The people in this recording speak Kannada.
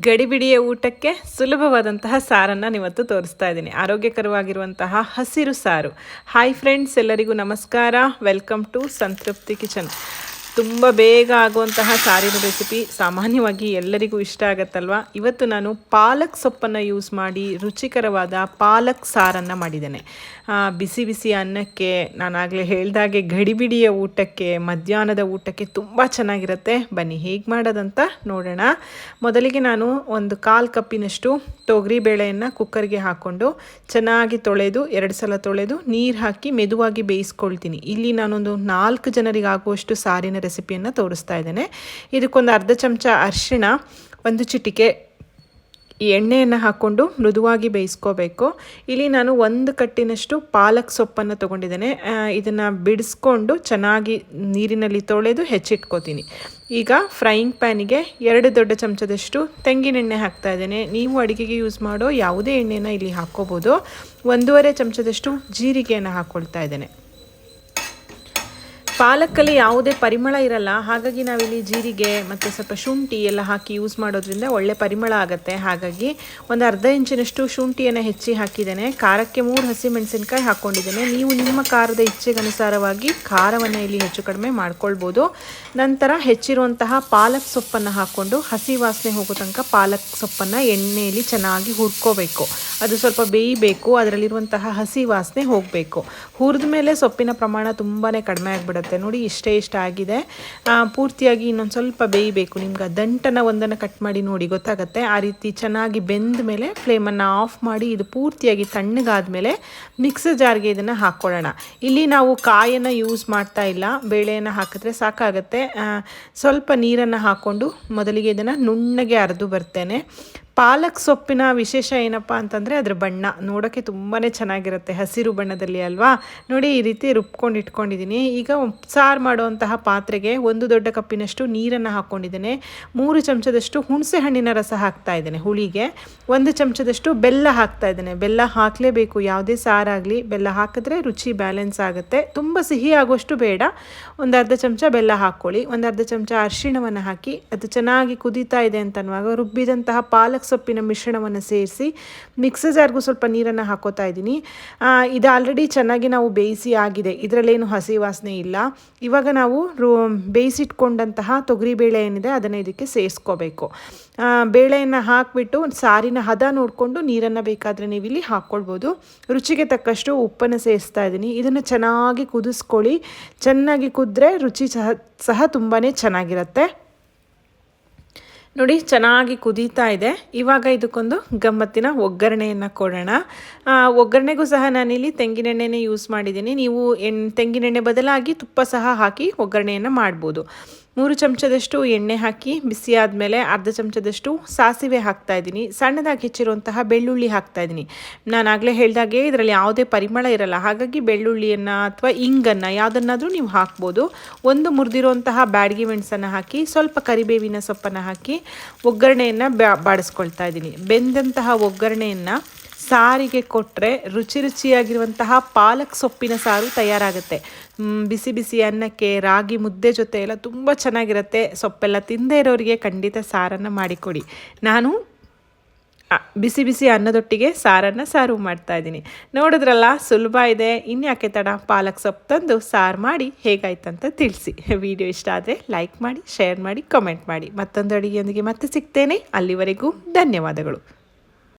ಗಡಿಬಿಡಿಯ ಊಟಕ್ಕೆ ಸುಲಭವಾದಂತಹ ಸಾರನ್ನು ನಿಮ್ಮತ್ತು ತೋರಿಸ್ತಾ ಇದ್ದೀನಿ. ಆರೋಗ್ಯಕರವಾಗಿರುವಂತಹ ಹಸಿರು ಸಾರು. ಹಾಯ್ ಫ್ರೆಂಡ್ಸ್ ಎಲ್ಲರಿಗೂ ನಮಸ್ಕಾರ. ವೆಲ್ಕಮ್ ಟು ಸಂತೃಪ್ತಿ ಕಿಚನ್ ತುಂಬ ಬೇಗ ಆಗುವಂತಹ ಸಾರಿನ ರೆಸಿಪಿ ಸಾಮಾನ್ಯವಾಗಿ ಎಲ್ಲರಿಗೂ ಇಷ್ಟ ಆಗತ್ತಲ್ವ? ಇವತ್ತು ನಾನು ಪಾಲಕ್ ಸೊಪ್ಪನ್ನು ಯೂಸ್ ಮಾಡಿ ರುಚಿಕರವಾದ ಪಾಲಕ್ ಸಾರನ್ನು ಮಾಡಿದ್ದೇನೆ. ಬಿಸಿ ಬಿಸಿ ಅನ್ನಕ್ಕೆ, ನಾನಾಗಲೇ ಹೇಳಿದಾಗೆ ಗಡಿಬಿಡಿಯ ಊಟಕ್ಕೆ, ಮಧ್ಯಾಹ್ನದ ಊಟಕ್ಕೆ ತುಂಬ ಚೆನ್ನಾಗಿರುತ್ತೆ. ಬನ್ನಿ, ಹೇಗೆ ಮಾಡೋದಂತ ನೋಡೋಣ. ಮೊದಲಿಗೆ ನಾನು ಒಂದು ಕಾಲು ಕಪ್ಪಿನಷ್ಟು ತೊಗರಿ ಬೇಳೆಯನ್ನು ಕುಕ್ಕರ್ಗೆ ಹಾಕ್ಕೊಂಡು ಚೆನ್ನಾಗಿ ತೊಳೆದು, ಎರಡು ಸಲ ತೊಳೆದು ನೀರು ಹಾಕಿ ಮೆದುವಾಗಿ ಬೇಯಿಸ್ಕೊಳ್ತೀನಿ. ಇಲ್ಲಿ ನಾನೊಂದು ನಾಲ್ಕು ಜನರಿಗೆ ಆಗುವಷ್ಟು ಸಾರಿನ ರೆಸಿಪಿಯನ್ನು ತೋರಿಸ್ತಾ ಇದ್ದೇನೆ. ಇದಕ್ಕೊಂದು ಅರ್ಧ ಚಮಚ ಅರಿಶಿಣ, ಒಂದು ಚಿಟಿಕೆ ಎಣ್ಣೆಯನ್ನು ಹಾಕ್ಕೊಂಡು ಮೃದುವಾಗಿ ಬೇಯಿಸ್ಕೋಬೇಕು. ಇಲ್ಲಿ ನಾನು ಒಂದು ಕಟ್ಟಿನಷ್ಟು ಪಾಲಕ್ ಸೊಪ್ಪನ್ನು ತೊಗೊಂಡಿದ್ದೇನೆ. ಇದನ್ನು ಬಿಡಿಸ್ಕೊಂಡು ಚೆನ್ನಾಗಿ ನೀರಿನಲ್ಲಿ ತೊಳೆದು ಹೆಚ್ಚಿಟ್ಕೋತೀನಿ. ಈಗ ಫ್ರೈಯಿಂಗ್ ಪ್ಯಾನಿಗೆ ಎರಡು ದೊಡ್ಡ ಚಮಚದಷ್ಟು ತೆಂಗಿನೆಣ್ಣೆ ಹಾಕ್ತಾ ಇದ್ದೇನೆ. ನೀವು ಅಡುಗೆಗೆ ಯೂಸ್ ಮಾಡೋ ಯಾವುದೇ ಎಣ್ಣೆನ ಇಲ್ಲಿ ಹಾಕ್ಕೋಬೋದು. ಒಂದೂವರೆ ಚಮಚದಷ್ಟು ಜೀರಿಗೆಯನ್ನು ಹಾಕ್ಕೊಳ್ತಾ ಇದ್ದೇನೆ. ಪಾಲಕ್ಕಲ್ಲಿ ಯಾವುದೇ ಪರಿಮಳ ಇರಲ್ಲ. ಹಾಗಾಗಿ ನಾವಿಲ್ಲಿ ಜೀರಿಗೆ ಮತ್ತು ಸ್ವಲ್ಪ ಶುಂಠಿ ಎಲ್ಲ ಹಾಕಿ ಯೂಸ್ ಮಾಡೋದ್ರಿಂದ ಒಳ್ಳೆ ಪರಿಮಳ ಆಗುತ್ತೆ. ಹಾಗಾಗಿ ಒಂದು ಅರ್ಧ ಇಂಚಿನಷ್ಟು ಶುಂಠಿಯನ್ನು ಹೆಚ್ಚಿ ಹಾಕಿದ್ದೇನೆ. ಖಾರಕ್ಕೆ ಮೂರು ಹಸಿಮೆಣಸಿನ್ಕಾಯಿ ಹಾಕ್ಕೊಂಡಿದ್ದೇನೆ ನೀವು ನಿಮ್ಮ ಖಾರದ ಇಚ್ಛೆಗನುಸಾರವಾಗಿ ಖಾರವನ್ನು ಇಲ್ಲಿ ಹೆಚ್ಚು ಕಡಿಮೆ ಮಾಡ್ಕೊಳ್ಬೋದು. ನಂತರ ಹೆಚ್ಚಿರುವಂತಹ ಪಾಲಕ್ ಸೊಪ್ಪನ್ನು ಹಾಕ್ಕೊಂಡು ಹಸಿ ವಾಸನೆ ಹೋಗೋ ತನಕ ಪಾಲಕ್ ಸೊಪ್ಪನ್ನು ಎಣ್ಣೆಯಲ್ಲಿ ಚೆನ್ನಾಗಿ ಹುರ್ಕೋಬೇಕು. ಅದು ಸ್ವಲ್ಪ ಬೇಯಬೇಕು. ಅದರಲ್ಲಿರುವಂತಹ ಹಸಿ ವಾಸನೆ ಹೋಗಬೇಕು. ಹುರಿದ ಮೇಲೆ ಸೊಪ್ಪಿನ ಪ್ರಮಾಣ ತುಂಬಾ ಕಡಿಮೆ ಆಗಿಬಿಡುತ್ತೆ. ನೋಡಿ, ಇಷ್ಟೇ ಇಷ್ಟ ಆಗಿದೆ. ಪೂರ್ತಿಯಾಗಿ ಇನ್ನೊಂದು ಸ್ವಲ್ಪ ಬೇಯಬೇಕು. ನಿಮ್ಗೆ ದಂಟನ ಒಂದನ್ನು ಕಟ್ ಮಾಡಿ ನೋಡಿ, ಗೊತ್ತಾಗುತ್ತೆ? ಆ ರೀತಿ ಚೆನ್ನಾಗಿ ಬೆಂದ ಮೇಲೆ ಫ್ಲೇಮನ್ನು ಆಫ್ ಮಾಡಿ ಇದು ಪೂರ್ತಿಯಾಗಿ ತಣ್ಣಗಾದ ಮೇಲೆ ಮಿಕ್ಸರ್ ಜಾರ್ಗೆ ಇದನ್ನು ಹಾಕ್ಕೊಳ್ಳೋಣ ಇಲ್ಲಿ ನಾವು ಕಾಯನ್ನು ಯೂಸ್ ಮಾಡ್ತಾ ಇಲ್ಲ. ಬೇಳೆಯನ್ನು ಹಾಕಿದ್ರೆ ಸಾಕಾಗುತ್ತೆ. ಸ್ವಲ್ಪ ನೀರನ್ನು ಹಾಕ್ಕೊಂಡು ಮೊದಲಿಗೆ ಇದನ್ನು ನುಣ್ಣಗೆ ಅರೆದು ಬರ್ತೇನೆ. ಪಾಲಕ್ ಸೊಪ್ಪಿನ ವಿಶೇಷ ಏನಪ್ಪ ಅಂತಂದರೆ ಅದರ ಬಣ್ಣ ನೋಡೋಕ್ಕೆ ತುಂಬಾ ಚೆನ್ನಾಗಿರುತ್ತೆ. ಹಸಿರು ಬಣ್ಣದಲ್ಲಿ ಅಲ್ವಾ? ನೋಡಿ ಈ ರೀತಿ ರುಬ್ಕೊಂಡು ಇಟ್ಕೊಂಡಿದ್ದೀನಿ. ಈಗ ಸಾರು ಮಾಡುವಂತಹ ಪಾತ್ರೆಗೆ ಒಂದು ದೊಡ್ಡ ಕಪ್ಪಿನಷ್ಟು ನೀರನ್ನು ಹಾಕ್ಕೊಂಡಿದ್ದೇನೆ ಮೂರು ಚಮಚದಷ್ಟು ಹುಣಸೆ ಹಣ್ಣಿನ ರಸ ಹಾಕ್ತಾ ಇದ್ದೇನೆ ಹುಳಿಗೆ. ಒಂದು ಚಮಚದಷ್ಟು ಬೆಲ್ಲ ಹಾಕ್ತಾ ಇದ್ದೇನೆ. ಬೆಲ್ಲ ಹಾಕಲೇಬೇಕು. ಯಾವುದೇ ಸಾರಾಗಲಿ ಬೆಲ್ಲ ಹಾಕಿದ್ರೆ ರುಚಿ ಬ್ಯಾಲೆನ್ಸ್ ಆಗುತ್ತೆ. ತುಂಬ ಸಿಹಿ ಆಗುವಷ್ಟು ಬೇಡ. ಒಂದು ಅರ್ಧ ಚಮಚ ಬೆಲ್ಲ ಹಾಕ್ಕೊಳ್ಳಿ. ಒಂದು ಅರ್ಧ ಚಮಚ ಅರಿಶಿಣವನ್ನು ಹಾಕಿ ಅದು ಚೆನ್ನಾಗಿ ಕುದೀತಾ ಇದೆ ಅಂತ ರುಬ್ಬಿದಂತಹ ಪಾಲಕ್ ಸೊಪ್ಪಿನ ಮಿಶ್ರಣವನ್ನು ಸೇರಿಸಿ ಮಿಕ್ಸರ್ ಜಾರ್ಗೂ ಸ್ವಲ್ಪ ನೀರನ್ನು ಹಾಕೋತಾ ಇದ್ದೀನಿ. ಇದು ಆಲ್ರೆಡಿ ಚೆನ್ನಾಗಿ ನಾವು ಬೇಯಿಸಿ ಆಗಿದೆ. ಇದರಲ್ಲೇನು ಹಸಿ ವಾಸನೆ ಇಲ್ಲ. ಇವಾಗ ನಾವು ರು, ಬೇಯಿಸಿಟ್ಕೊಂಡಂತಹ ತೊಗರಿಬೇಳೆ ಏನಿದೆ ಅದನ್ನು ಇದಕ್ಕೆ ಸೇರಿಸ್ಕೋಬೇಕು. ಬೇಳೆಯನ್ನು ಹಾಕಿಬಿಟ್ಟು ಸಾರಿನ ಹದ ನೋಡಿಕೊಂಡು ನೀರನ್ನು ಬೇಕಾದರೆ ನೀವು ಇಲ್ಲಿ ಹಾಕ್ಕೊಳ್ಬೋದು. ರುಚಿಗೆ ತಕ್ಕಷ್ಟು ಉಪ್ಪನ್ನು ಸೇರಿಸ್ತಾ ಇದ್ದೀನಿ. ಇದನ್ನು ಚೆನ್ನಾಗಿ ಕುದಿಸ್ಕೊಳ್ಳಿ. ಚೆನ್ನಾಗಿ ಕುದ್ರೆ ರುಚಿ ಸಹ ಸಹ ತುಂಬಾ ಚೆನ್ನಾಗಿರುತ್ತೆ. ನೋಡಿ, ಚೆನ್ನಾಗಿ ಕುದೀತಾ ಇದೆ. ಇವಾಗ ಇದಕ್ಕೊಂದು ಗಮ್ಮತ್ತಿನ ಒಗ್ಗರಣೆಯನ್ನು ಕೊಡೋಣ. ಒಗ್ಗರಣೆಗೂ ಸಹ ನಾನಿಲ್ಲಿ ತೆಂಗಿನೆಣ್ಣೆನೇ ಯೂಸ್ ಮಾಡಿದ್ದೀನಿ. ನೀವು ಎಣ್, ತೆಂಗಿನೆಣ್ಣೆ ಬದಲಾಗಿ ತುಪ್ಪ ಸಹ ಹಾಕಿ ಒಗ್ಗರಣೆಯನ್ನು ಮಾಡ್ಬೋದು. ಮೂರು ಚಮಚದಷ್ಟು ಎಣ್ಣೆ ಹಾಕಿ ಬಿಸಿ ಆದಮೇಲೆ ಅರ್ಧ ಚಮಚದಷ್ಟು ಸಾಸಿವೆ ಹಾಕ್ತಾ ಇದ್ದೀನಿ. ಸಣ್ಣದಾಗಿ ಹೆಚ್ಚಿರುವಂತಹ ಬೆಳ್ಳುಳ್ಳಿ ಹಾಕ್ತಾ ಇದ್ದೀನಿ. ನಾನು ಆಗಲೇ ಹೇಳ್ದಾಗೆ ಇದರಲ್ಲಿ ಯಾವುದೇ ಪರಿಮಳ ಇರಲ್ಲ. ಹಾಗಾಗಿ ಬೆಳ್ಳುಳ್ಳಿಯನ್ನು ಅಥವಾ ಇಂಗನ್ನು ಯಾವುದನ್ನಾದರೂ ನೀವು ಹಾಕ್ಬೋದು. ಒಂದು ಮುರಿದಿರುವಂತಹ ಬ್ಯಾಡಗಿ ಮೆಣಸನ್ನು ಹಾಕಿ, ಸ್ವಲ್ಪ ಕರಿಬೇವಿನ ಸೊಪ್ಪನ್ನು ಹಾಕಿ ಒಗ್ಗರಣೆಯನ್ನು ಬ್ಯಾ, ಬಾಡಿಸ್ಕೊಳ್ತಾ ಇದ್ದೀನಿ. ಬೆಂದಂತಹ ಒಗ್ಗರಣೆಯನ್ನು ಸಾರಿಗೆ ಕೊಟ್ಟರೆ ರುಚಿ ರುಚಿಯಾಗಿರುವಂತಹ ಪಾಲಕ್ ಸೊಪ್ಪಿನ ಸಾರು ತಯಾರಾಗುತ್ತೆ. ಬಿಸಿ ಬಿಸಿ ಅನ್ನಕ್ಕೆ, ರಾಗಿ ಮುದ್ದೆ ಜೊತೆ ಎಲ್ಲ ತುಂಬ ಚೆನ್ನಾಗಿರುತ್ತೆ. ಸೊಪ್ಪೆಲ್ಲ ತಿಂದೇ ಇರೋರಿಗೆ ಖಂಡಿತ ಸಾರನ್ನು ಮಾಡಿಕೊಡಿ. ನಾನು ಬಿಸಿ ಬಿಸಿ ಅನ್ನದೊಟ್ಟಿಗೆ ಸಾರನ್ನು ಸಾರು ಮಾಡ್ತಾ ಇದ್ದೀನಿ. ನೋಡಿದ್ರಲ್ಲ, ಸುಲಭ ಇದೆ. ಇನ್ಯಾಕೆ ತಡ? ಪಾಲಕ್ ಸೊಪ್ಪು ತಂದು ಸಾರು ಮಾಡಿ ಹೇಗಾಯ್ತಂತ ತಿಳಿಸಿ. ವಿಡಿಯೋ ಇಷ್ಟ ಆದರೆ ಲೈಕ್ ಮಾಡಿ, ಶೇರ್ ಮಾಡಿ, ಕಮೆಂಟ್ ಮಾಡಿ. ಮತ್ತೊಂದು ಅಡುಗೆಯೊಂದಿಗೆ ಮತ್ತೆ ಸಿಗ್ತೇನೆ. ಅಲ್ಲಿವರೆಗೂ ಧನ್ಯವಾದಗಳು.